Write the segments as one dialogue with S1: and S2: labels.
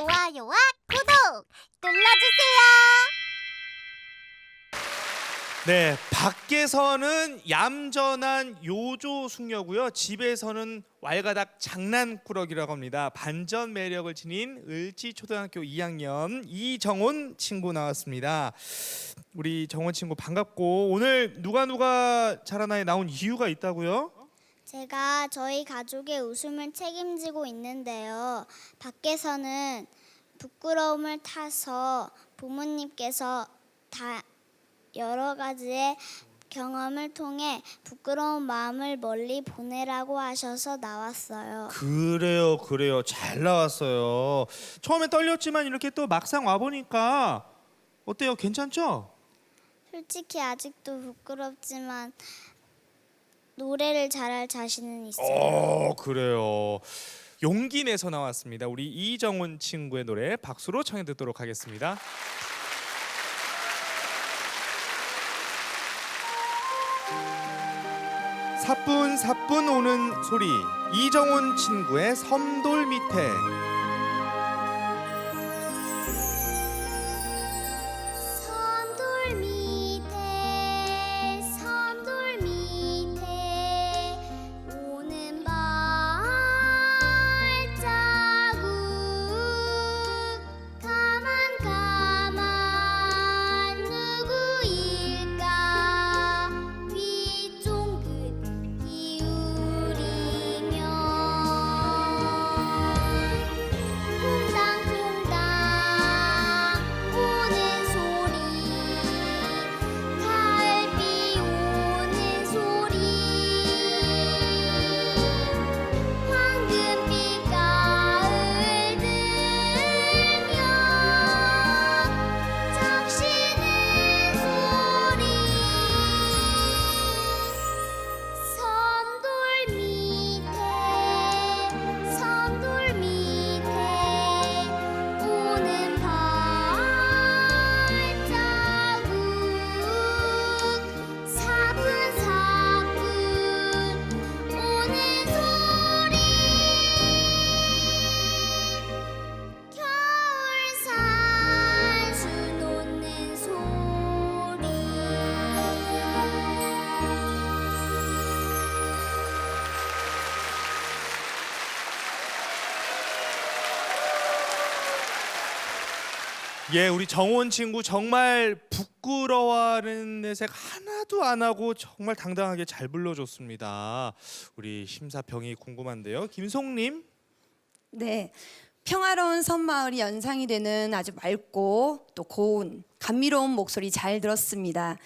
S1: 좋아요와 구독 눌러주세요.
S2: 네, 밖에서는 얌전한 요조 숙녀고요. 집에서는 왈가닥 장난꾸러기라고 합니다. 반전 매력을 지닌 을지 초등학교 2학년 이정훈 친구 나왔습니다. 우리 정훈 친구 반갑고 오늘 누가 누가 잘하나에 나온 이유가 있다고요?
S3: 제가 저희 가족의 웃음을 책임지고 있는데요. 밖에서는 부끄러움을 타서 부모님께서 다 여러 가지의 경험을 통해 부끄러운 마음을 멀리 보내라고 하셔서 나왔어요.
S2: 그래요, 그래요. 잘 나왔어요. 처음에 떨렸지만 이렇게 또 막상 와 보니까 어때요? 괜찮죠?
S3: 솔직히 아직도 부끄럽지만 노래를 잘할 자신은 있어요.
S2: 어 그래요. 용기 내서 나왔습니다. 우리 이정훈 친구의 노래 박수로 청해 듣도록 하겠습니다. 사뿐 사뿐 오는 소리 이정훈 친구의 섬돌 밑에 예 우리 정훈 친구 정말 부끄러워하는 내색 하나도 안 하고 정말 당당하게 잘 불러줬습니다. 우리 심사평이 궁금한데요, 김송님.
S4: 네. 평화로운 섬마을이 연상이 되는 아주 맑고 또 고운 감미로운 목소리 잘 들었습니다.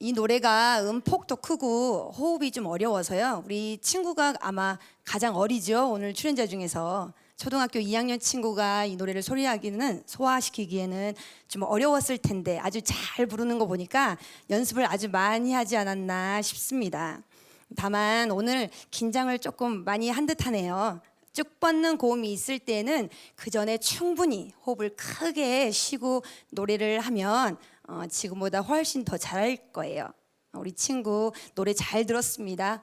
S4: 이 노래가 음폭도 크고 호흡이 좀 어려워서요. 우리 친구가 아마 가장 어리죠. 오늘 출연자 중에서 초등학교 2학년 친구가 이 노래를 소리하기는 소화시키기에는 좀 어려웠을 텐데 아주 잘 부르는 거 보니까 연습을 아주 많이 하지 않았나 싶습니다. 다만 오늘 긴장을 조금 많이 한 듯하네요. 쭉 뻗는 고음이 있을 때는 그 전에 충분히 호흡을 크게 쉬고 노래를 하면 어, 지금보다 훨씬 더 잘할 거예요. 우리 친구 노래 잘 들었습니다.